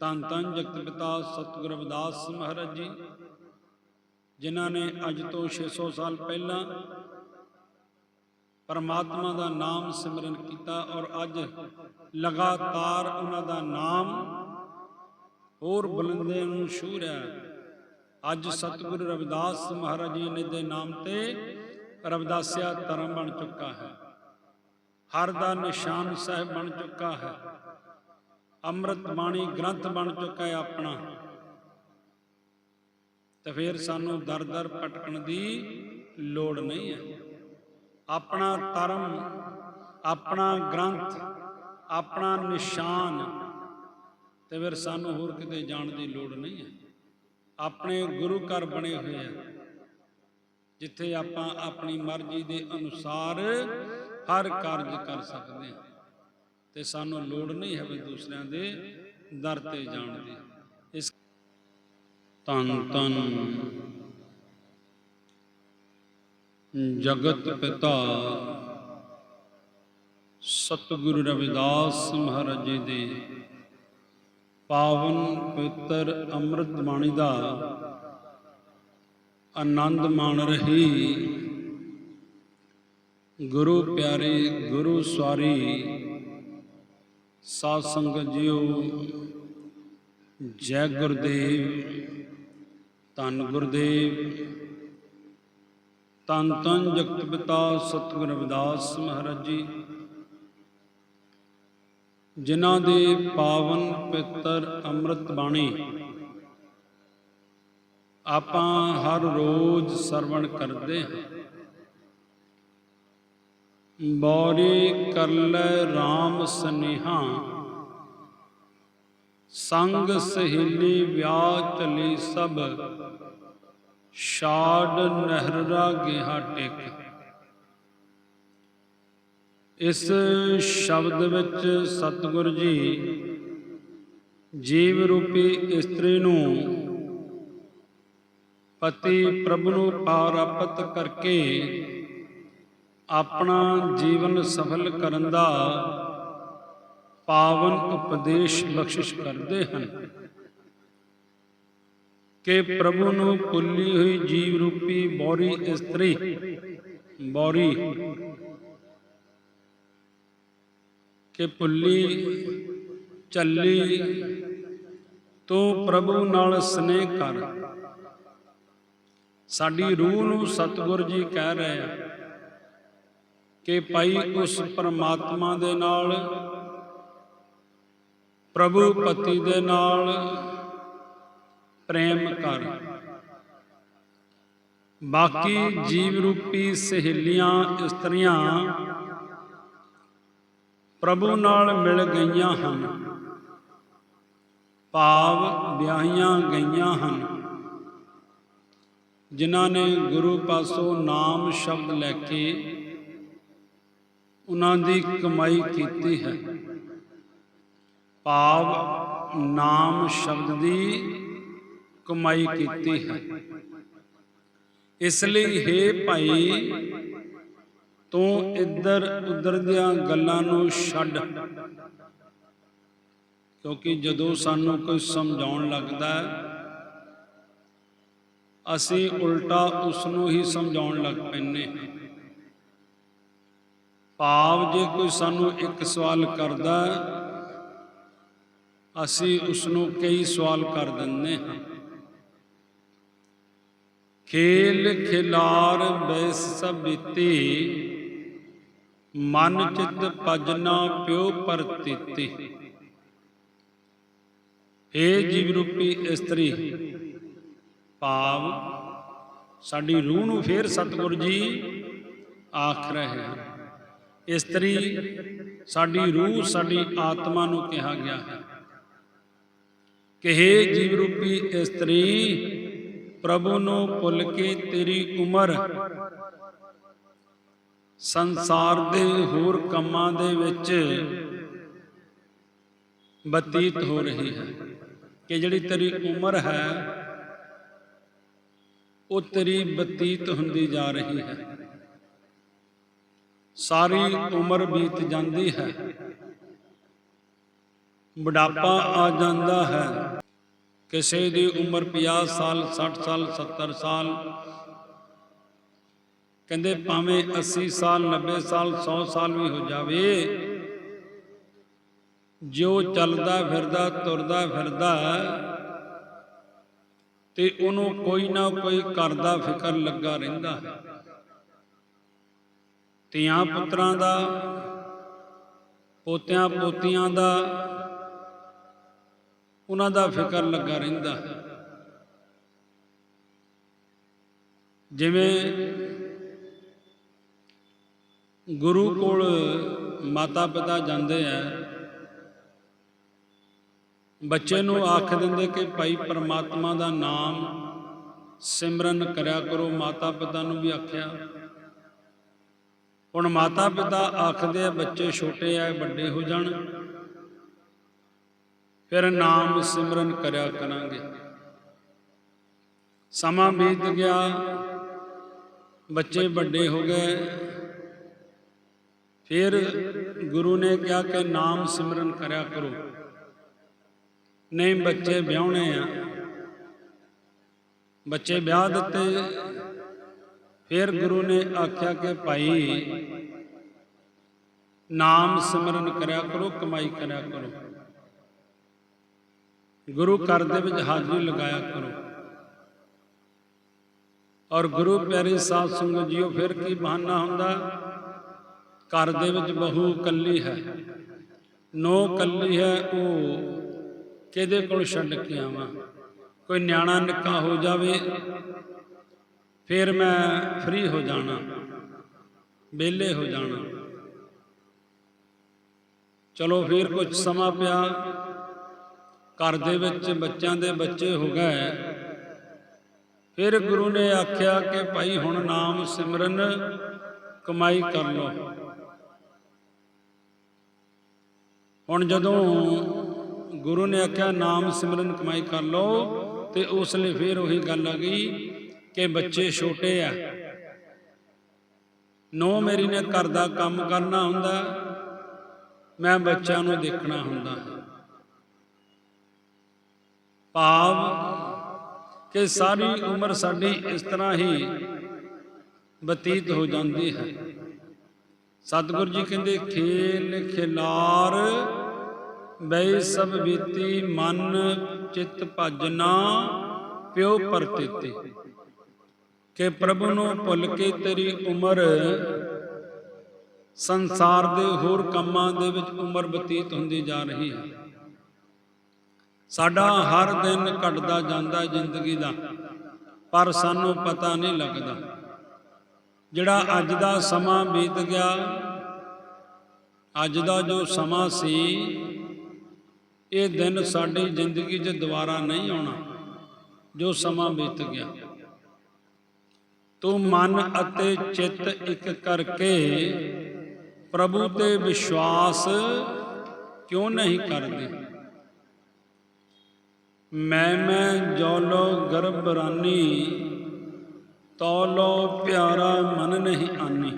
ਧੰਨ ਧੰਨ ਜਗਤ ਪਿਤਾ ਸਤਿਗੁਰ ਰਵਿਦਾਸ ਮਹਾਰਾਜ ਜੀ, ਜਿਨ੍ਹਾਂ ਨੇ ਅੱਜ ਤੋਂ 600 ਸਾਲ ਪਹਿਲਾਂ ਪਰਮਾਤਮਾ ਦਾ ਨਾਮ ਸਿਮਰਨ ਕੀਤਾ ਔਰ ਅੱਜ ਲਗਾਤਾਰ ਉਹਨਾਂ ਦਾ ਨਾਮ ਹੋਰ ਬੁਲੰਦੀਆਂ ਨੂੰ ਛੂ ਰਿਹਾ ਅੱਜ ਸਤਿਗੁਰੂ ਰਵਿਦਾਸ ਮਹਾਰਾਜ ਜੀ ਨੇ ਦੇ ਨਾਮ ਤੇ ਰਵਿਦਾਸਿਆ ਧਰਮ ਬਣ ਚੁੱਕਾ ਹੈ। ਹਰ ਦਾ ਨਿਸ਼ਾਨ ਸਾਹਿਬ ਬਣ ਚੁੱਕਾ ਹੈ। ਅੰਮ੍ਰਿਤ ਬਾਣੀ ਗ੍ਰੰਥ ਬਣ ਚੁੱਕਾ ਹੈ ਆਪਣਾ। ਤਾਂ ਫਿਰ ਸਾਨੂੰ ਦਰ ਦਰ ਭਟਕਣ ਦੀ ਲੋੜ ਨਹੀਂ ਹੈ। ਆਪਣਾ ਧਰਮ, ਆਪਣਾ ਗ੍ਰੰਥ, ਆਪਣਾ ਨਿਸ਼ਾਨ, ਤੇ ਫਿਰ ਸਾਨੂੰ ਹੋਰ ਕਿਤੇ ਜਾਣ ਦੀ ਲੋੜ ਨਹੀਂ ਹੈ। ਆਪਣੇ ਗੁਰੂ ਘਰ ਬਣੇ ਹੋਏ ਆ, ਜਿੱਥੇ ਆਪਾਂ ਆਪਣੀ ਮਰਜ਼ੀ ਦੇ ਅਨੁਸਾਰ ਹਰ ਕਾਰਜ ਕਰ ਸਕਦੇ ਹਾਂ। ਤੇ ਸਾਨੂੰ ਲੋੜ ਨਹੀਂ ਹੈ ਵੀ ਦੂਸਰਿਆਂ ਦੇ ਦਰ ਤੇ ਜਾਣ ਦੀ। ਇਸ ਤਨ ਤਨ ਜਗਤ ਪਿਤਾ ਸਤਿਗੁਰੂ ਰਵਿਦਾਸ ਮਹਾਰਾਜ ਜੀ ਦੇ ਪਾਵਨ ਪਵਿੱਤਰ ਅੰਮ੍ਰਿਤ ਬਾਣੀ ਦਾ ਆਨੰਦ ਮਾਣ ਰਹੀ ਗੁਰੂ ਪਿਆਰੇ ਗੁਰੂ ਸਵਾਰੀ ਸਾਧ ਸੰਗਤ ਜੀਓ, ਜੈ ਗੁਰਦੇਵ, ਧੰਨ ਗੁਰਦੇਵ। ਤਨ ਤਨ ਜਗਤ ਪਿਤਾ ਸਤਿਗੁਰ ਰਵਿਦਾਸ ਮਹਾਰਾਜ ਜੀ। ਜਿਨ੍ਹਾਂ ਦੇ ਪਾਵਨ ਪਿੱਤਰ ਅੰਮ੍ਰਿਤ ਬਾਣੀ ਆਪਾਂ ਹਰ ਰੋਜ਼ ਸਰਵਣ ਕਰਦੇ ਹਾਂ। ਬੌਰੀ ਕਰ RAM ਸਨੇਹਾ। ਸੰਗ ਸਹੇਲੀ ਵਿਆਹ ਚਲੀ ਸਭ। ਛਾੜ ਨਹਿਰਾ ਗਿਆ ਟਿਕ। ਇਸ ਸ਼ਬਦ ਵਿੱਚ ਸਤਿਗੁਰ ਜੀ, ਜੀਵ ਰੂਪੀ ਇਸਤਰੀ ਨੂੰ ਪਤੀ ਪ੍ਰਭ ਨੂੰ ਪ੍ਰਾਪਤ ਕਰਕੇ ਆਪਣਾ ਜੀਵਨ ਸਫਲ ਕਰਨ ਦਾ ਪਾਵਨ ਉਪਦੇਸ਼ ਬਖਸ਼ਿਸ਼ ਕਰਦੇ ਹਨ। ਕਿ ਪ੍ਰਭੂ ਨੂੰ ਭੁੱਲੀ ਹੋਈ ਜੀਵ ਰੂਪੀ ਬੌਰੀ ਇਸਤਰੀ, ਬੌਰੀ, ਕਿ ਭੁੱਲੀ ਚੱਲੀ ਤੂੰ ਪ੍ਰਭੂ ਨਾਲ ਸਨੇਹ ਕਰ। ਸਾਡੀ ਰੂਹ ਨੂੰ ਸਤਿਗੁਰ ਜੀ ਕਹਿ ਰਹੇ ਆ ਕਿ ਭਾਈ ਉਸ ਪਰਮਾਤਮਾ ਦੇ ਨਾਲ, ਪ੍ਰਭੂ ਪਤੀ ਦੇ ਨਾਲ ਪ੍ਰੇਮ ਕਰ। ਬਾਕੀ ਜੀਵ ਰੂਪੀ ਸਹੇਲੀਆਂ ਇਸਤਰੀਆਂ ਪ੍ਰਭੂ ਨਾਲ ਮਿਲ ਗਈਆਂ ਹਨ। ਭਾਵ ਵਿਆਹੀਆਂ ਗਈਆਂ ਹਨ। ਜਿਨ੍ਹਾਂ ਨੇ ਗੁਰੂ ਪਾਸੋਂ ਨਾਮ ਸ਼ਬਦ ਲੈ ਕੇ ਉਹਨਾਂ ਦੀ ਕਮਾਈ ਕੀਤੀ ਹੈ। ਭਾਵ ਨਾਮ ਸ਼ਬਦ ਦੀ ਕਮਾਈ ਕੀਤੀ ਹੈ। ਇਸ ਲਈ हे ਭਾਈ, ਤੂੰ ਇੱਧਰ ਉੱਧਰ ਦੀਆਂ ਗੱਲਾਂ ਨੂੰ ਛੱਡ। ਕਿਉਂਕਿ ਜਦੋਂ ਸਾਨੂੰ ਕੋਈ ਸਮਝਾਉਣ ਲੱਗਦਾ ਹੈ, ਅਸੀਂ ਉਲਟਾ ਉਸ ਨੂੰ ਹੀ ਸਮਝਾਉਣ ਲੱਗ ਪੈਂਦੇ ਹਾਂ। ਭਾਵ ਜੇ ਕੋਈ ਸਾਨੂੰ ਇੱਕ ਸਵਾਲ ਕਰਦਾ ਅਸੀਂ ਉਸ ਨੂੰ ਕਈ ਸਵਾਲ ਕਰ ਦਿੰਦੇ ਹਾਂ। ਖੇਲ ਖਿਲਾਰ ਬੈਸ ਸਬਿਤੀ ਮਨ ਚਿਤ ਭਜਨਾ ਪਿਓ ਪਰਤੀਤੀ ਏ ਜੀਵ ਰੂਪੀ ਇਸਤਰੀ, ਭਾਵ ਸਾਡੀ ਰੂਹ ਨੂੰ ਫੇਰ ਸਤਿਗੁਰ ਜੀ ਆਖ ਰਹੇ ਹਨ। ਇਸਤਰੀ ਸਾਡੀ ਰੂਹ, ਸਾਡੀ ਆਤਮਾ ਨੂੰ ਕਿਹਾ ਗਿਆ ਹੈ। ਕਿ हे ਜੀਵ ਰੂਪੀ ਇਸਤਰੀ ਪ੍ਰਭੂ ਨੂੰ ਭੁੱਲ ਕੇ ਤੇਰੀ ਉਮਰ, ਸੰਸਾਰ ਦੇ ਹੋਰ ਕੰਮਾਂ ਦੇ ਵਿੱਚ ਬਤੀਤ ਹੋ ਰਹੀ ਹੈ। ਕਿ ਜਿਹੜੀ ਤੇਰੀ ਉਮਰ ਹੈ, ਉਹ ਤੇਰੀ ਬਤੀਤ ਹੁੰਦੀ ਜਾ ਰਹੀ ਹੈ। ਸਾਰੀ ਉਮਰ ਬੀਤ ਜਾਂਦੀ ਹੈ। ਬੁਢਾਪਾ ਆ ਜਾਂਦਾ ਹੈ। ਕਿਸੇ ਦੀ ਉਮਰ 50 ਸਾਲ 60 ਸਾਲ 70 ਸਾਲ, ਕਹਿੰਦੇ ਭਾਵੇਂ 80 ਸਾਲ 90 ਸਾਲ 100 ਸਾਲ ਵੀ ਹੋ ਜਾਵੇ ਜੋ ਚੱਲਦਾ ਫਿਰਦਾ, ਤੁਰਦਾ ਫਿਰਦਾ, ਤੇ ਉਹਨੂੰ ਕੋਈ ਨਾ ਕੋਈ ਕਰਦਾ ਫਿਕਰ ਲੱਗਾ ਰਹਿੰਦਾ ਹੈ। ਧੀਆਂ ਪੁੱਤਰਾਂ ਦਾ ਪੋਤਿਆਂ ਪੋਤੀਆਂ ਦਾ ਉਹਨਾਂ ਦਾ ਫਿਕਰ ਲੱਗਾ ਰਹਿੰਦਾ। ਜਿਵੇਂ ਗੁਰੂ ਕੋਲ ਮਾਤਾ ਪਿਤਾ ਜਾਂਦੇ ਆ ਬੱਚੇ ਨੂੰ ਆਖ ਦਿੰਦੇ ਕਿ ਭਾਈ ਪਰਮਾਤਮਾ ਦਾ ਨਾਮ ਸਿਮਰਨ ਕਰਿਆ ਕਰੋ ਮਾਤਾ ਪਿਤਾ ਨੂੰ ਵੀ ਆਖਿਆ। ਹੁਣ ਮਾਤਾ ਪਿਤਾ ਆਖਦੇ ਆ, ਬੱਚੇ ਛੋਟੇ ਆ, ਵੱਡੇ ਹੋ ਜਾਣ। ਫਿਰ ਨਾਮ ਸਿਮਰਨ ਕਰਿਆ ਕਰਾਂਗੇ। ਸਮਾਂ ਬੀਤ ਗਿਆ, ਬੱਚੇ ਵੱਡੇ ਹੋ ਗਏ। ਫਿਰ ਗੁਰੂ ਨੇ ਕਿਹਾ ਕਿ ਨਾਮ ਸਿਮਰਨ ਕਰਿਆ ਕਰੋ। ਨਹੀਂ, ਬੱਚੇ ਵਿਆਹਣੇ ਆ। ਬੱਚੇ ਵਿਆਹ ਦਿੱਤੇ। ਫਿਰ ਗੁਰੂ ਨੇ ਆਖਿਆ ਕਿ ਭਾਈ, ਨਾਮ ਸਿਮਰਨ ਕਰਿਆ ਕਰੋ, ਕਮਾਈ ਕਰਿਆ ਕਰੋ। ਗੁਰੂ ਘਰ ਦੇ ਵਿੱਚ ਹਾਜ਼ਰੀ ਲਗਾਇਆ ਕਰੋ। ਔਰ ਗੁਰੂ ਪਿਆਰੇ ਸਾਧ ਸੰਗਤ ਜੀਓ, ਫਿਰ ਕੀ ਬਹਾਨਾ ਹੁੰਦਾ? ਘਰ ਦੇ ਵਿੱਚ ਬਹੂ ਕੱਲੀ ਹੈ। ਨੋ ਕੱਲੀ ਹੈ, ਉਹ ਕਿਹਦੇ ਕੋਲ ਛੱਡ ਕੇ ਆਵਾਂ? ਕੋਈ ਨਿਆਣਾ ਨਿੱਕਾ ਹੋ ਜਾਵੇ ਫਿਰ ਮੈਂ ਫ੍ਰੀ ਹੋ ਜਾਣਾ, ਵਿਹਲੇ ਹੋ ਜਾਣਾ। ਚਲੋ ਫਿਰ ਕੁਝ ਸਮਾਂ ਪਿਆ, ਘਰ ਦੇ ਵਿੱਚ ਬੱਚਿਆਂ ਦੇ ਬੱਚੇ ਹੋ ਗਏ। ਫਿਰ ਗੁਰੂ ਨੇ ਆਖਿਆ ਕਿ ਭਾਈ ਹੁਣ ਨਾਮ ਸਿਮਰਨ, ਕਮਾਈ ਕਰ ਲਓ। ਹੁਣ ਜਦੋਂ ਗੁਰੂ ਨੇ ਆਖਿਆ ਨਾਮ ਸਿਮਰਨ, ਕਮਾਈ ਕਰ ਲਓ, ਤੇ ਉਸ ਲਈ ਫਿਰ ਉਹੀ ਗੱਲ ਆ ਗਈ ਕਿ ਬੱਚੇ ਛੋਟੇ ਆ। ਨੋ ਮੇਰੀ ਨੇ ਘਰ ਦਾ ਕੰਮ ਕਰਨਾ ਹੁੰਦਾ, ਮੈਂ ਬੱਚਿਆਂ ਨੂੰ ਦੇਖਣਾ ਹੁੰਦਾ। ਭਾਵ ਕਿ ਸਾਰੀ ਉਮਰ ਸਾਡੀ ਇਸ ਤਰ੍ਹਾਂ ਹੀ ਬਤੀਤ ਹੋ ਜਾਂਦੀ ਹੈ। ਸਤਿਗੁਰੂ ਜੀ ਕਹਿੰਦੇ, ਖੇਲ ਖਿਲਾਰ, ਬਈ ਸਭ ਬੀਤੀ ਮਨ ਚਿੱਤ ਭਜਨਾ, ਪਿਓ ਪਰਤੀਤੀ। ਕਿ ਪ੍ਰਭੂ ਨੂੰ ਭੁੱਲ ਕੇ ਤੇਰੀ ਉਮਰ ਸੰਸਾਰ ਦੇ ਹੋਰ ਕੰਮਾਂ ਦੇ ਵਿੱਚ ਉਮਰ ਬਤੀਤ ਹੁੰਦੀ ਜਾ ਰਹੀ ਹੈ। ਸਾਡਾ ਹਰ ਦਿਨ ਘਟਦਾ ਜਾਂਦਾ ਜ਼ਿੰਦਗੀ ਦਾ, ਪਰ ਸਾਨੂੰ ਪਤਾ ਨਹੀਂ ਲੱਗਦਾ। ਜਿਹੜਾ ਅੱਜ ਦਾ ਸਮਾਂ ਬੀਤ ਗਿਆ, ਅੱਜ ਦਾ ਜੋ ਸਮਾਂ ਸੀ, ਇਹ ਦਿਨ ਸਾਡੀ ਜ਼ਿੰਦਗੀ 'ਚ ਦੁਬਾਰਾ ਨਹੀਂ ਆਉਣਾ, ਜੋ ਸਮਾਂ ਬੀਤ ਗਿਆ। ਤੂੰ ਮਨ ਅਤੇ ਚਿੱਤ ਇੱਕ ਕਰਕੇ ਪ੍ਰਭੂ ਤੇ ਵਿਸ਼ਵਾਸ ਕਿਉਂ ਨਹੀਂ ਕਰਦੇ? ਮੈਂ ਮੈਂ ਜੋਲੋ ਗਰਭ ਰਾਨੀ ਤੋਲੋ ਪਿਆਰਾ ਮਨ ਨਹੀਂ ਆਨੀ।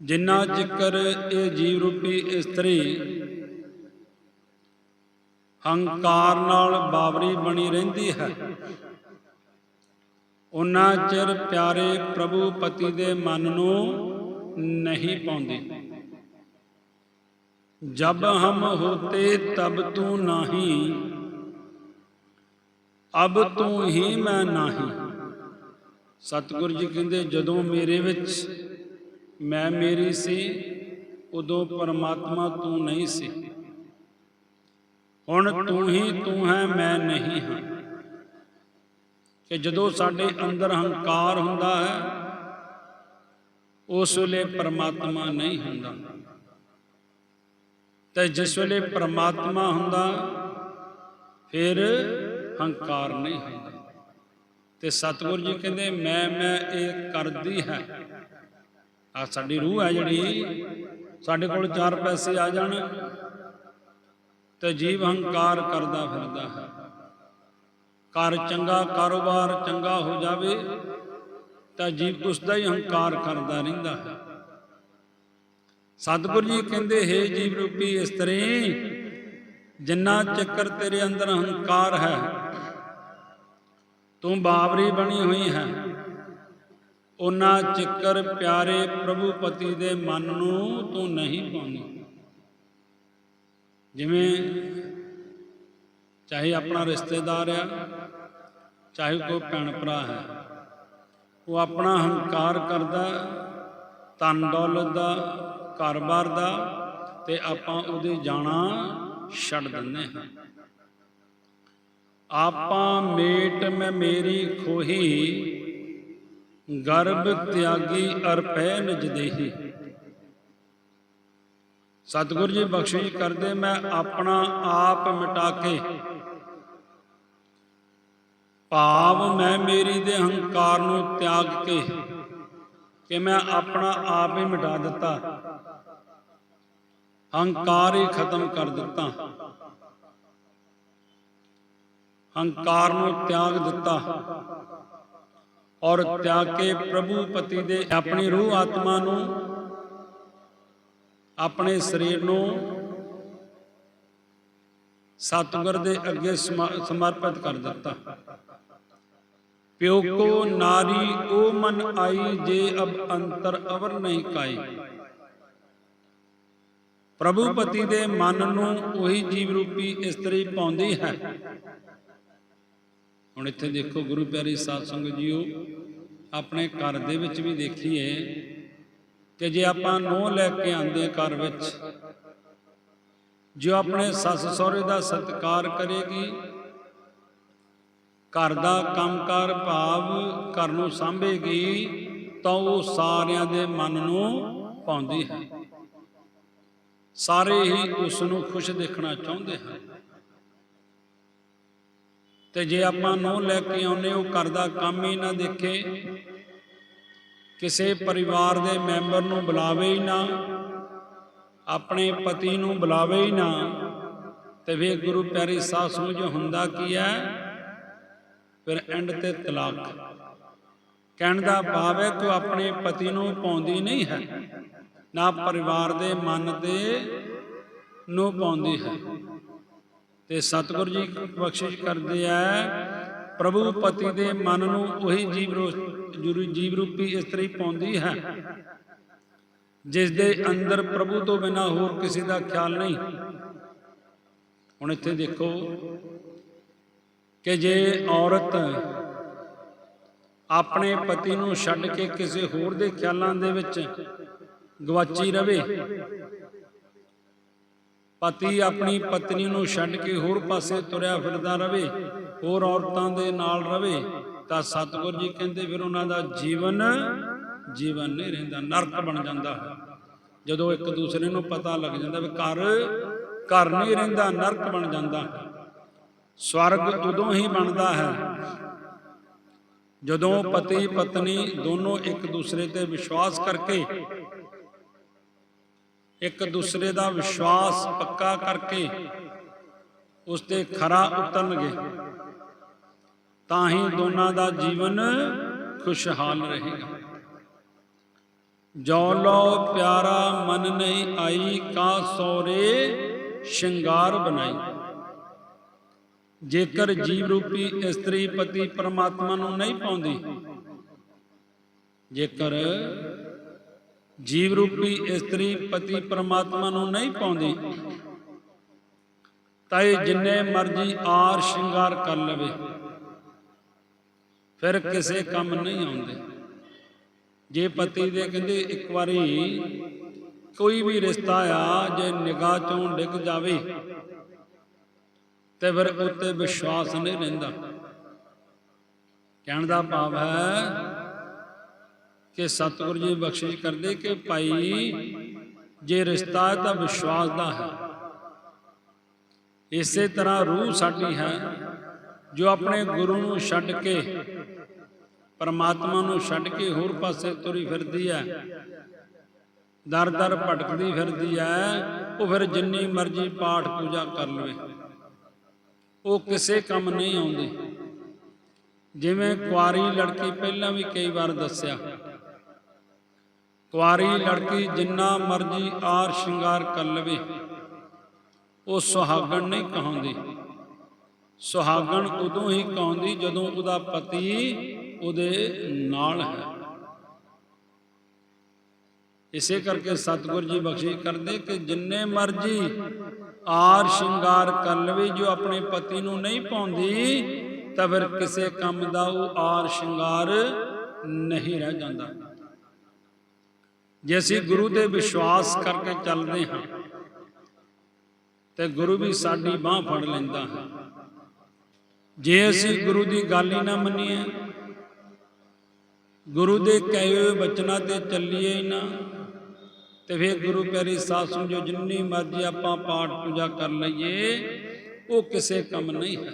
ਜਿੰਨਾ ਚਿਕਰ ਇਹ ਜੀਵ ਰੂਪੀ ਇਸਤਰੀ ਹੰਕਾਰ ਨਾਲ ਬਾਵਰੀ ਬਣੀ ਰਹਿੰਦੀ ਹੈ ਉਨਾ ਚਿਰ ਪਿਆਰੇ ਪ੍ਰਭੂ ਪਤੀ ਦੇ ਮਨ ਨੂੰ ਨਹੀਂ ਪਾਉਂਦੇ। ਜਬ ਹਮ ਹੋਤੇ ਤਬ ਤੂੰ ਨਹੀਂ, ਅਬ ਤੂੰ ਹੀ ਮੈਂ ਨਹੀਂ। ਸਤਿਗੁਰੂ ਜੀ ਕਹਿੰਦੇ, ਜਦੋਂ ਮੇਰੇ ਵਿੱਚ ਮੈਂ ਮੇਰੀ ਸੀ, ਉਦੋਂ ਪਰਮਾਤਮਾ ਤੂੰ ਨਹੀਂ ਸੀ। ਹੁਣ ਤੂੰ ਹੀ ਤੂੰ ਹੈ, ਮੈਂ ਨਹੀਂ ਹਾਂ। ਕਿ ਜਦੋਂ ਸਾਡੇ ਅੰਦਰ ਹੰਕਾਰ ਹੁੰਦਾ ਹੈ, ਉਸ ਵੇਲੇ ਪਰਮਾਤਮਾ ਨਹੀਂ ਹੁੰਦਾ। ਤੇ ਜਿਸ ਵੇਲੇ ਪਰਮਾਤਮਾ ਹੁੰਦਾ, ਫਿਰ ਹੰਕਾਰ ਨਹੀਂ ਹੁੰਦਾ। ਤੇ ਸਤਿਗੁਰੂ ਜੀ ਕਹਿੰਦੇ, ਮੈਂ ਮੈਂ ਇਹ ਕਰਦੀ ਹੈ। ਆ ਸਾਡੀ ਰੂਹ ਹੈ ਜਿਹੜੀ, ਸਾਡੇ ਕੋਲ ਚਾਰ ਪੈਸੇ ਆ ਜਾਣ ਤੇ ਜੀਵ ਹੰਕਾਰ ਕਰਦਾ ਫਿਰਦਾ ਹੈ। ਘਰ ਚੰਗਾ ਕਾਰੋਬਾਰ ਚੰਗਾ ਹੋ ਜਾਵੇ ਤਾਂ ਜੀਵ ਉਸ ਦਾ ਹੀ ਹੰਕਾਰ ਕਰਦਾ ਰਹਿੰਦਾ। ਹੈ ਸਤਿਗੁਰ ਜੀ ਕਹਿੰਦੇ, ਹੈ ਜੀਵ ਰੂਪੀ ਇਸਤਰੀ, ਜਿੰਨਾ ਚੱਕਰ ਤੇਰੇ ਅੰਦਰ ਹੰਕਾਰ ਹੈ, ਤੂੰ ਬਾਬਰੀ ਬਣੀ ਹੋਈ ਹੈ। ਉਹਨਾਂ ਚੱਕਰ ਪਿਆਰੇ ਪ੍ਰਭੂ ਪਤੀ ਦੇ ਮਨ ਨੂੰ ਤੂੰ ਨਹੀਂ ਪਾਉਂਦੀ। ਜਿਵੇਂ ਚਾਹੇ ਆਪਣਾ ਰਿਸ਼ਤੇਦਾਰ ਆ, ਚਾਹੇ ਕੋਈ ਭੈਣ ਭਰਾ ਹੈ, ਉਹ ਆਪਣਾ ਹੰਕਾਰ ਕਰਦਾ ਤਨ ਦੌਲਤ ਦਾ, ਘਰ-ਬਾਰ ਦਾ ਤੇ ਆਪਾਂ ਉਹਦੇ ਜਾਣਾ ਛੱਡ ਦਿੰਦੇ ਹਾਂ। ਆਪਾਂ ਮੇਟ ਮੈਂ ਮੇਰੀ ਖੋਹੀ, ਗਰਭ ਤਿਆਗੀ ਅਰਪੈ ਨਜਦੇਹੀ ਸਤਿਗੁਰੂ ਜੀ ਬਖਸ਼ਿਸ਼ ਕਰਦੇ, ਮੈਂ ਆਪਣਾ ਆਪ ਮਿਟਾ ਕੇ ਭਾਵ ਮੈਂ ਮੇਰੀ ਦੇ ਹੰਕਾਰ ਨੂੰ ਤਿਆਗ ਕੇ ਕਿ ਮੈਂ ਆਪਣਾ ਆਪ ਹੀ ਮਿਟਾ ਦਿੱਤਾ। ਹੰਕਾਰ ਹੀ ਖਤਮ ਕਰ ਦਿੱਤਾ। ਹੰਕਾਰ ਨੂੰ ਤਿਆਗ ਦਿੱਤਾ ਔਰ ਤਿਆਗ ਕੇ ਪ੍ਰਭੂ ਪਤੀ ਦੇ ਆਪਣੀ ਰੂਹ ਆਤਮਾ ਨੂੰ, ਆਪਣੇ ਸਰੀਰ ਨੂੰ ਸਤਿਗੁਰ ਦੇ ਅੱਗੇ ਸਮਰਪਿਤ ਕਰ ਦਿੱਤਾ। ਪਿਓ ਕੋ ਨਾਰੀ, ਉਹ ਮਨ ਆਈ ਜੇ ਅਬ ਅੰਤਰ ਅਵਰ ਨਹੀਂ ਕਾਈ। ਪ੍ਰਭੂ ਪਤੀ ਦੇ ਮਨ ਨੂੰ ਉਹੀ ਜੀਵ ਰੂਪੀ ਇਸਤਰੀ ਪਾਉਂਦੀ ਹੈ। ਹੁਣ ਇੱਥੇ ਦੇਖੋ ਗੁਰੂ ਪਿਆਰੀ ਸਾਧ ਸੰਗਤ ਜੀਓ, ਆਪਣੇ ਘਰ ਦੇ ਵਿੱਚ ਵੀ ਦੇਖੀਏ ਕਿ ਜੇ ਆਪਾਂ ਨੋਹ ਲੈ ਕੇ ਆਂਦੇ ਘਰ ਵਿੱਚ, ਜੋ ਆਪਣੇ ਸੱਸ ਸਹੁਰੇ ਦਾ ਸਤਿਕਾਰ ਕਰੇਗੀ ਘਰ ਦਾ ਕੰਮਕਾਰ ਭਾਵ ਘਰ ਨੂੰ ਸੰਭੇਗੀ, ਤਾਂ ਉਹ ਸਾਰਿਆਂ ਦੇ ਮਨ ਨੂੰ ਪਾਉਂਦੀ ਹੈ। ਸਾਰੇ ਹੀ ਉਸ ਨੂੰ ਖੁਸ਼ ਦੇਖਣਾ ਚਾਹੁੰਦੇ ਹਨ। ਤੇ ਜੇ ਆਪਾਂ ਨੂੰ ਲੈ ਕੇ ਆਉਨੇ ਉਹ ਘਰ ਦਾ ਕੰਮ ਹੀ ਨਾ ਦੇਖੇ, ਕਿਸੇ ਪਰਿਵਾਰ ਦੇ ਮੈਂਬਰ ਨੂੰ ਬੁਲਾਵੇ ਹੀ ਨਾ, ਆਪਣੇ ਪਤੀ ਨੂੰ ਬੁਲਾਵੇ ਹੀ ਨਾ, ਤੇ ਫਿਰ ਗੁਰੂ ਪਿਆਰੇ ਸਾਧ ਸਮਝ ਹੁੰਦਾ ਕੀ ਹੈ ਫਿਰ ਐਂਡ ਤੇ ਤਲਾਕ। ਕਹਿਣ ਦਾ ਭਾਵ ਹੈ ਕਿ ਆਪਣੇ ਪਤੀ ਨੂੰ ਪਾਉਂਦੀ ਨਹੀਂ ਹੈ, ਨਾ ਪਰਿਵਾਰ ਦੇ ਮਨ ਦੇ ਨੂੰ ਪਾਉਂਦੀ ਹੈ। ਤੇ ਸਤਿਗੁਰੂ ਜੀ ਬਖਸ਼ਿਸ਼ ਕਰਦੇ ਆ, ਪ੍ਰਭੂ ਪਤੀ ਦੇ ਮਨ ਨੂੰ ਉਹੀ ਜੀਵ ਰੋ- ਜੀਵ ਰੂਪੀ ਇਸਤਰੀ ਪਾਉਂਦੀ ਹੈ, ਜਿਸ ਦੇ ਅੰਦਰ ਪ੍ਰਭੂ ਤੋਂ ਬਿਨਾ ਹੋਰ ਕਿਸੇ ਦਾ ਖਿਆਲ ਨਹੀਂ। ਹੁਣ ਇੱਥੇ ਦੇਖੋ ਕਿ ਜੇ ਔਰਤ ਆਪਣੇ ਪਤੀ ਨੂੰ ਛੱਡ ਕੇ ਕਿਸੇ ਹੋਰ ਦੇ ਖਿਆਲਾਂ ਦੇ ਵਿੱਚ ਗਵਾਚੀ ਰਵੇ, ਪਤੀ ਆਪਣੀ ਪਤਨੀ ਨੂੰ ਛੱਡ ਕੇ ਹੋਰ ਪਾਸੇ ਤੁਰਿਆ ਫਿਰਦਾ ਰਵੇ, ਹੋਰ ਔਰਤਾਂ ਦੇ ਨਾਲ ਰਵੇ, ਤਾਂ ਸਤਿਗੁਰ ਜੀ ਕਹਿੰਦੇ ਫਿਰ ਉਹਨਾਂ ਦਾ ਜੀਵਨ ਜੀਵਨ ਨਹੀਂ ਰਹਿੰਦਾ, ਨਰਕ ਬਣ ਜਾਂਦਾ ਹੈ। ਜਦੋਂ ਇੱਕ ਦੂਸਰੇ ਨੂੰ ਪਤਾ ਲੱਗ ਜਾਂਦਾ ਵੀ ਘਰ ਘਰ ਨਹੀਂ ਰਹਿੰਦਾ, ਨਰਕ ਬਣ ਜਾਂਦਾ ਹੈ। ਸਵਰਗ ਉਦੋਂ ਹੀ ਬਣਦਾ ਹੈ। ਜਦੋਂ ਪਤੀ, ਪਤਨੀ ਦੋਨੋਂ ਇੱਕ ਦੂਸਰੇ ਤੇ ਵਿਸ਼ਵਾਸ ਕਰਕੇ, ਇੱਕ ਦੂਸਰੇ ਦਾ ਵਿਸ਼ਵਾਸ ਪੱਕਾ ਕਰਕੇ ਉਸ ਤੇ ਖਰਾ ਉਤਰਨਗੇ, ਤਾਂ ਹੀ ਦੋਨਾਂ ਦਾ ਜੀਵਨ ਖੁਸ਼ਹਾਲ ਰਹੇਗਾ। ਜੋ ਲੋ ਪਿਆਰਾ ਮਨ ਨਹੀਂ ਆਈ, ਕਾ ਸੋਰੇ ਸ਼ਿੰਗਾਰ ਬਣਾਈ। ਜੇਕਰ ਜੀਵ ਰੂਪੀ ਇਸਤਰੀ ਪਤੀ ਪਰਮਾਤਮਾ ਨੂੰ ਨਹੀਂ ਪਾਉਂਦੀ, ਜੇਕਰ ਜੀਵ ਰੂਪੀ ਇਸਤਰੀ ਪਤੀ ਪਰਮਾਤਮਾ ਨੂੰ ਨਹੀਂ ਪਾਉਂਦੀ, ਤਾਂ ਇਹ ਜਿੰਨੇ ਮਰਜ਼ੀ ਆਰ ਸ਼ਿੰਗਾਰ ਕਰ ਲਵੇ, ਫਿਰ ਕਿਸੇ ਕੰਮ ਨਹੀਂ ਆਉਂਦੇ। ਜੇ ਪਤੀ ਦੇ ਕਹਿੰਦੇ ਇੱਕ ਵਾਰੀ ਕੋਈ ਵੀ ਰਿਸ਼ਤਾ ਆ, ਜੇ ਨਿਗਾਹ ਚੋਂ ਡਿੱਗ ਜਾਵੇ ਤੇ ਫਿਰ ਉੱਤੇ ਵਿਸ਼ਵਾਸ ਨਹੀਂ ਰਹਿੰਦਾ। ਕਹਿਣ ਦਾ ਭਾਵ ਹੈ ਕਿ ਸਤਿਗੁਰੂ ਜੀ ਬਖਸ਼ਿਸ਼ ਕਰਦੇ ਕਿ ਭਾਈ, ਜੇ ਰਿਸ਼ਤਾ ਹੈ ਤਾਂ ਵਿਸ਼ਵਾਸ ਦਾ ਹੈ। ਇਸੇ ਤਰ੍ਹਾਂ ਰੂਹ ਸਾਡੀ ਹੈ, ਜੋ ਆਪਣੇ ਗੁਰੂ ਨੂੰ ਛੱਡ ਕੇ, ਪਰਮਾਤਮਾ ਨੂੰ ਛੱਡ ਕੇ ਹੋਰ ਪਾਸੇ ਤੁਰੀ ਫਿਰਦੀ ਹੈ। ਦਰ ਦਰ ਭਟਕਦੀ ਫਿਰਦੀ ਹੈ, ਉਹ ਫਿਰ ਜਿੰਨੀ ਮਰਜ਼ੀ ਪਾਠ ਪੂਜਾ ਕਰ ਲਵੇ। ਉਹ ਕਿਸੇ ਕੰਮ ਨਹੀਂ ਆਉਂਦੀ। ਜਿਵੇਂ ਕੁਆਰੀ ਲੜਕੀ ਪਹਿਲਾਂ ਵੀ ਕਈ ਵਾਰ ਦੱਸਿਆ। ਕੁਆਰੀ ਲੜਕੀ ਜਿੰਨਾ ਮਰਜ਼ੀ ਆਰ ਸ਼ਿੰਗਾਰ ਕਰ ਲਵੇ, ਉਹ ਸੁਹਾਗਣ ਨਹੀਂ ਕਹਾਉਂਦੀ। ਸੁਹਾਗਣ ਉਦੋਂ ਹੀ ਕਹਾਉਂਦੀ ਜਦੋਂ ਉਹਦਾ ਪਤੀ ਉਹਦੇ ਨਾਲ ਹੈ। ਇਸੇ ਕਰਕੇ ਸਤਿਗੁਰ ਜੀ ਬਖਸ਼ਿਸ਼ ਕਰਦੇ ਕਿ ਜਿੰਨੇ ਮਰਜ਼ੀ ਆਰ ਸ਼ਿੰਗਾਰ ਕਰ ਲਵੇ ਜੋ ਆਪਣੇ ਪਤੀ ਨੂੰ ਨਹੀਂ ਪਾਉਂਦੀ, ਤਾਂ ਫਿਰ ਕਿਸੇ ਕੰਮ ਦਾ ਉਹ ਆਰ ਸ਼ਿੰਗਾਰ ਨਹੀਂ ਰਹਿ ਜਾਂਦਾ। ਜੇ ਅਸੀਂ ਗੁਰੂ ਤੇ ਵਿਸ਼ਵਾਸ ਕਰਕੇ ਚੱਲਦੇ ਹਾਂ, ਤੇ ਗੁਰੂ ਵੀ ਸਾਡੀ ਬਾਹ ਫੜ ਲੈਂਦਾ ਹੈ। ਜੇ ਅਸੀਂ ਗੁਰੂ ਦੀ ਗੱਲ ਹੀ ਨਾ ਮੰਨੀਏ, ਗੁਰੂ ਦੇ ਕਹੇ ਹੋਏ ਬਚਨਾਂ ਤੇ ਚੱਲੀਏ ਨਾ ਤੇ ਫਿਰ ਗੁਰੂ ਪਿਆਰੀ ਸਾਧ ਜੋ ਜਿੰਨੀ ਮਰਜ਼ੀ ਆਪਾਂ ਪਾਠ ਪੂਜਾ ਕਰ ਲਈਏ, ਉਹ ਕਿਸੇ ਕੰਮ ਨਹੀਂ ਹੈ।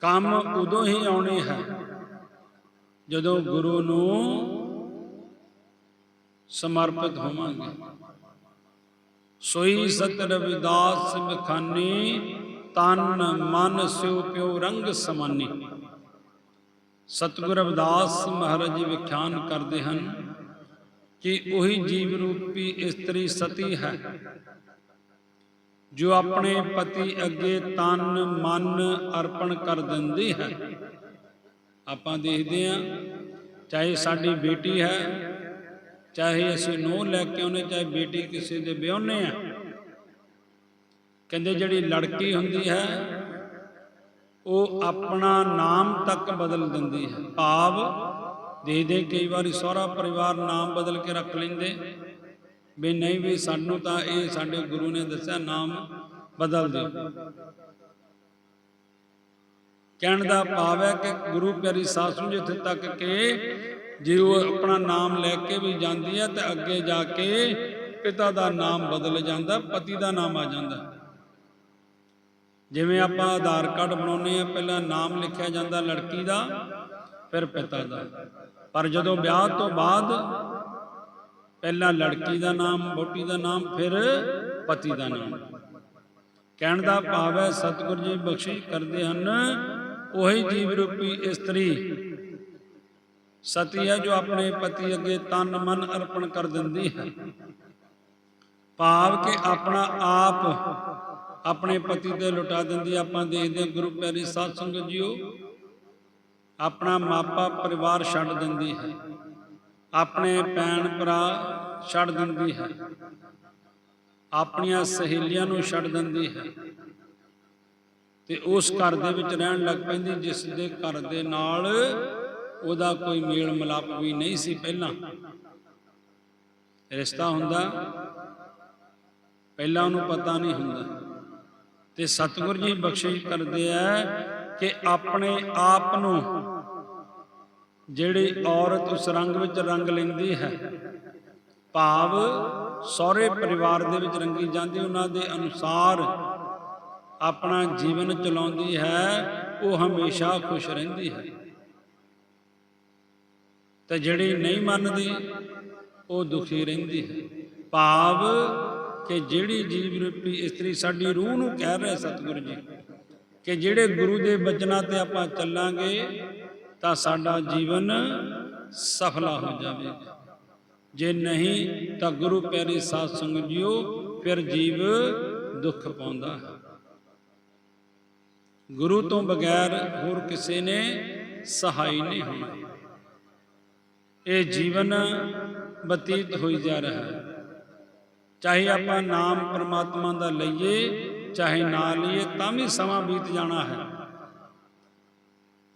ਕੰਮ ਉਦੋਂ ਹੀ ਆਉਣੇ ਹੈ ਜਦੋਂ ਗੁਰੂ ਨੂੰ ਸਮਰਪਿਤ ਹੋਵਾਂਗੇ। ਸੋਈ ਸਤ ਰਵਿਦਾਸ ਬਖਾਨੀ ਤਨ ਮਨ ਸਿਉ ਪਿਉ ਰੰਗ ਸਮਾਨੀ। ਸਤਿਗੁਰ ਰਵਿਦਾਸ ਮਹਾਰਾਜ ਜੀ ਵਿਖਿਆਨ ਕਰਦੇ ਹਨ ਕਿ ਉਹੀ ਜੀਵ ਰੂਪੀ ਇਸਤਰੀ ਸਤੀ ਹੈ। ਜੋ ਆਪਣੇ ਪਤੀ ਅੱਗੇ ਤਨ, ਮਨ ਅਰਪਣ ਕਰ ਦਿੰਦੀ ਹੈ। ਆਪਾਂ ਦੇਖਦੇ ਹਾਂ, ਚਾਹੇ ਸਾਡੀ ਬੇਟੀ ਹੈ, ਚਾਹੇ ਅਸੀਂ ਨੂੰਹ ਲੈ ਕੇ ਆਉਨੇ ਚਾਹੇ ਬੇਟੀ ਕਿਸੇ ਦੇ ਵਿਆਹੁਨੇ ਆ ਕਹਿੰਦੇ ਜਿਹੜੀ ਲੜਕੀ ਹੁੰਦੀ ਹੈ, ਉਹ ਆਪਣਾ ਨਾਮ ਤੱਕ ਬਦਲ ਦਿੰਦੀ ਹੈ। ਭਾਵ ਦੇਖਦੇ ਕਈ ਵਾਰੀ ਸਹੁਰਾ ਪਰਿਵਾਰ ਨਾਮ ਬਦਲ ਕੇ ਰੱਖ ਲੈਂਦੇ। ਵੀ ਨਹੀਂ ਵੀ ਸਾਨੂੰ ਤਾਂ ਇਹ ਸਾਡੇ ਗੁਰੂ ਨੇ ਦੱਸਿਆ ਨਾਮ ਬਦਲ ਦਿਓ। ਕਹਿਣ ਦਾ ਭਾਵ ਹੈ ਕਿ ਗੁਰੂ ਪਿਆਰੀ ਸਾਧ ਸੰਗਤ ਜਿੱਥੇ ਤੱਕ ਕਿ ਜੇ ਉਹ ਆਪਣਾ ਨਾਮ ਲੈ ਕੇ ਵੀ ਜਾਂਦੀ ਹੈ ਤੇ ਅੱਗੇ ਜਾ ਕੇ ਪਿਤਾ ਦਾ ਨਾਮ ਬਦਲ ਜਾਂਦਾ, ਪਤੀ ਦਾ ਨਾਮ ਆ ਜਾਂਦਾ। ਜਿਵੇਂ ਆਪਾਂ ਆਧਾਰ ਕਾਰਡ ਬਣਾਉਨੇ ਆ ਪਹਿਲਾਂ ਨਾਮ ਲਿਖਿਆ ਜਾਂਦਾ ਲੜਕੀ ਦਾ, ਫਿਰ ਪਿਤਾ ਦਾ। ਪਰ ਜਦੋਂ ਵਿਆਹ ਤੋਂ ਬਾਅਦ ਪਹਿਲਾਂ ਲੜਕੀ ਦਾ ਨਾਮ ਵੋਟੀ ਦਾ ਨਾਮ, ਫਿਰ ਪਤੀ ਦਾ ਨਾਮ। ਕਹਿਣ ਦਾ ਭਾਵ ਹੈ, ਸਤਿਗੁਰ ਜੀ ਬਖਸ਼ਿਸ਼ ਕਰਦੇ ਹਨ। ਉਹੀ ਜੀਵ ਰੂਪੀ ਇਸਤਰੀ ਸਤੀ ਹੈ ਜੋ ਆਪਣੇ ਪਤੀ ਅੱਗੇ ਤਨ ਮਨ ਅਰਪਣ ਕਰ ਦਿੰਦੀ ਹੈ। ਭਾਵ ਕਿ ਆਪਣਾ ਆਪ ਆਪਣੇ ਪਤੀ ਤੇ ਲੁਟਾ ਦਿੰਦੀ ਹੈ। ਆਪਾਂ ਦੇਖਦੇ ਹਾਂ, ਗੁਰੂ ਪਿਆਰੀ ਸਾਧ ਸੰਗਤ ਜੀਓ ਆਪਣਾ ਮਾਪਾ ਪਰਿਵਾਰ ਛੱਡ ਦਿੰਦੀ ਹੈ। ਆਪਣੇ ਭੈਣ ਭਰਾ ਛੱਡ ਦਿੰਦੀ ਹੈ। ਆਪਣੀਆਂ ਸਹੇਲੀਆਂ ਨੂੰ ਛੱਡ ਦਿੰਦੀ ਹੈ। ਤੇ ਉਸ ਘਰ ਦੇ ਵਿੱਚ ਰਹਿਣ ਲੱਗ ਪੈਂਦੀ, ਜਿਸ ਦੇ ਘਰ ਦੇ ਨਾਲ ਉਹਦਾ ਕੋਈ ਮੇਲ ਮਿਲਾਪ ਵੀ ਨਹੀਂ ਸੀ ਪਹਿਲਾਂ। ਰਿਸ਼ਤਾ ਹੁੰਦਾ, ਪਹਿਲਾਂ ਉਹਨੂੰ ਪਤਾ ਨਹੀਂ ਹੁੰਦਾ। ਤੇ ਸਤਿਗੁਰ ਜੀ ਬਖਸ਼ਿਸ਼ ਕਰਦੇ ਆ ਕਿ ਆਪਣੇ ਆਪ ਨੂੰ ਜਿਹੜੀ ਔਰਤ ਉਸ ਰੰਗ ਵਿੱਚ ਰੰਗ ਲੈਂਦੀ ਹੈ, ਭਾਵ ਸਹੁਰੇ ਪਰਿਵਾਰ ਦੇ ਵਿੱਚ ਰੰਗੀ ਜਾਂਦੀ, ਉਹਨਾਂ ਦੇ ਅਨੁਸਾਰ ਆਪਣਾ ਜੀਵਨ ਚਲਾਉਂਦੀ ਹੈ, ਉਹ ਹਮੇਸ਼ਾ ਖੁਸ਼ ਰਹਿੰਦੀ ਹੈ। ਤੇ ਜਿਹੜੀ ਨਹੀਂ ਮੰਨਦੀ, ਉਹ ਦੁਖੀ ਰਹਿੰਦੀ ਹੈ। ਭਾਵ ਕਿ ਜਿਹੜੀ ਜੀਵ ਰੂਪੀ ਇਸਤਰੀ ਸਾਡੀ ਰੂਹ ਨੂੰ ਕਹਿ ਰਿਹਾ ਸਤਿਗੁਰੂ ਜੀ, ਕਿ ਜਿਹੜੇ ਗੁਰੂ ਦੇ ਬਚਨਾਂ ਤੇ ਆਪਾਂ ਚੱਲਾਂਗੇ ਤਾਂ ਸਾਡਾ ਜੀਵਨ ਸਫਲਾ ਹੋ ਜਾਵੇਗਾ। ਜੇ ਨਹੀਂ, ਤਾਂ ਗੁਰੂ ਪਿਆਰੇ ਸਾਧ ਸੰਗਤ ਜੀਓ, ਫਿਰ ਜੀਵ ਦੁੱਖ ਪਾਉਂਦਾ ਹੈ। ਗੁਰੂ ਤੋਂ ਬਗੈਰ ਹੋਰ ਕਿਸੇ ਨੇ ਸਹਾਈ ਨਹੀਂ ਹੋਣਾ। ਇਹ ਜੀਵਨ ਬਤੀਤ ਹੋਈ ਜਾ ਰਿਹਾ ਹੈ। ਚਾਹੇ ਆਪਾਂ ਨਾਮ ਪਰਮਾਤਮਾ ਦਾ ਲਈਏ, ਚਾਹੇ ਨਾ ਲਈਏ, ਤਾਂ ਵੀ ਸਮਾਂ ਬੀਤ ਜਾਣਾ ਹੈ।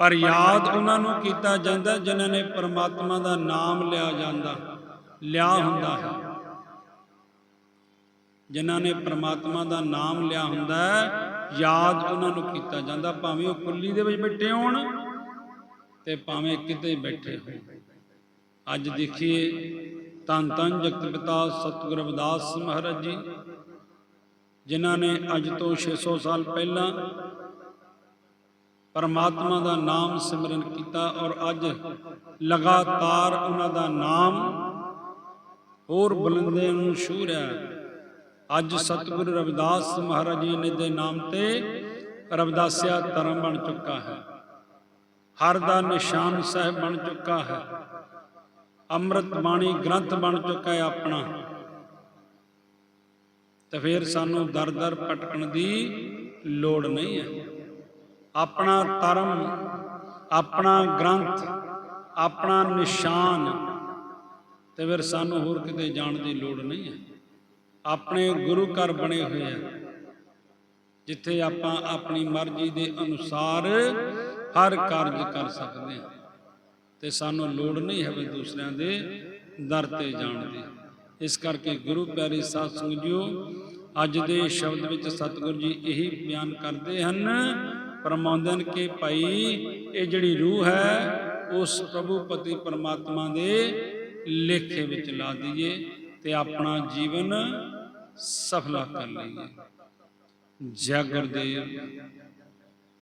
ਪਰ ਯਾਦ ਉਹਨਾਂ ਨੂੰ ਕੀਤਾ ਜਾਂਦਾ ਜਿਨ੍ਹਾਂ ਨੇ ਪਰਮਾਤਮਾ ਦਾ ਨਾਮ ਲਿਆ ਜਾਂਦਾ ਲਿਆ ਹੁੰਦਾ। ਹੈ ਜਿਨ੍ਹਾਂ ਨੇ ਪ੍ਰਮਾਤਮਾ ਦਾ ਨਾਮ ਲਿਆ ਹੁੰਦਾ ਹੈ ਯਾਦ ਉਹਨਾਂ ਨੂੰ ਕੀਤਾ ਜਾਂਦਾ ਭਾਵੇਂ ਉਹ ਕੁੱਲੀ ਦੇ ਵਿੱਚ ਬੈਠੇ ਹੋਣ ਤੇ ਭਾਵੇਂ ਕਿਤੇ ਬੈਠੇ ਹੋਣ। ਅੱਜ ਦੇਖੀਏ ਧੰਨ ਧੰਨ ਜਗਤ ਪਿਤਾ ਸਤਿਗੁਰ ਰਵਿਦਾਸ ਮਹਾਰਾਜ ਜੀ ਜਿਨ੍ਹਾਂ ਨੇ ਅੱਜ ਤੋਂ 600 ਸਾਲ ਪਹਿਲਾਂ ਪਰਮਾਤਮਾ ਦਾ ਨਾਮ ਸਿਮਰਨ ਕੀਤਾ ਔਰ ਅੱਜ ਲਗਾਤਾਰ ਉਹਨਾਂ ਦਾ ਨਾਮ ਹੋਰ ਬੁਲੰਦੇ ਨੂੰ ਛੂ ਰਿਹਾ ਅੱਜ ਸਤਿਗੁਰੂ ਰਵਿਦਾਸ ਮਹਾਰਾਜ ਜੀ ਨੇ ਦੇ ਨਾਮ ਤੇ ਰਵਿਦਾਸਿਆ ਧਰਮ ਬਣ ਚੁੱਕਾ ਹੈ। ਹਰ ਦਾ ਨਿਸ਼ਾਨ ਸਾਹਿਬ ਬਣ ਚੁੱਕਾ ਹੈ। ਅੰਮ੍ਰਿਤ ਬਾਣੀ ਗ੍ਰੰਥ ਬਣ ਚੁੱਕਾ ਹੈ ਆਪਣਾ। ਤੇ ਫਿਰ ਸਾਨੂੰ ਦਰ ਦਰ ਭਟਕਣ ਦੀ ਲੋੜ ਨਹੀਂ ਹੈ। ਆਪਣਾ ਧਰਮ, ਆਪਣਾ ਗ੍ਰੰਥ, ਆਪਣਾ ਨਿਸ਼ਾਨ ਤੇ ਫਿਰ ਸਾਨੂੰ ਹੋਰ ਕਿਤੇ ਜਾਣ ਦੀ ਲੋੜ ਨਹੀਂ ਹੈ। ਆਪਣੇ ਗੁਰੂ ਘਰ ਬਣੇ ਹੋਏ ਆ। ਜਿੱਥੇ ਆਪਾਂ ਆਪਣੀ ਮਰਜ਼ੀ ਦੇ ਅਨੁਸਾਰ ਹਰ ਕਾਰਜ ਕਰ ਸਕਦੇ ਹਾਂ। ਤੇ ਸਾਨੂੰ ਲੋੜ ਨਹੀਂ ਹੈ ਵੀ ਦੂਸਰਿਆਂ ਦੇ ਦਰ ਤੇ ਜਾਣ ਦੀ। ਇਸ ਕਰਕੇ ਗੁਰੂ ਪਿਆਰੇ ਸਾਧ ਸੰਗਤ ਜੀਓ, ਅੱਜ ਦੇ ਸ਼ਬਦ ਵਿੱਚ ਸਤਿਗੁਰੂ ਜੀ ਇਹੀ ਬਿਆਨ ਕਰਦੇ ਹਨ ਪਰਮਾਉਂਦੇ ਹਨ ਕਿ ਭਾਈ, ਇਹ ਜਿਹੜੀ ਰੂਹ ਹੈ, ਉਸ ਪ੍ਰਭੂ ਪਤੀ ਪਰਮਾਤਮਾ ਦੇ ਲੇਖੇ ਵਿੱਚ ਲਾ ਦਈਏ ਤੇ ਆਪਣਾ ਜੀਵਨ ਸਫਲਾ ਕਰ ਲਈਏ। ਜੈ ਗੁਰਦੇਵ।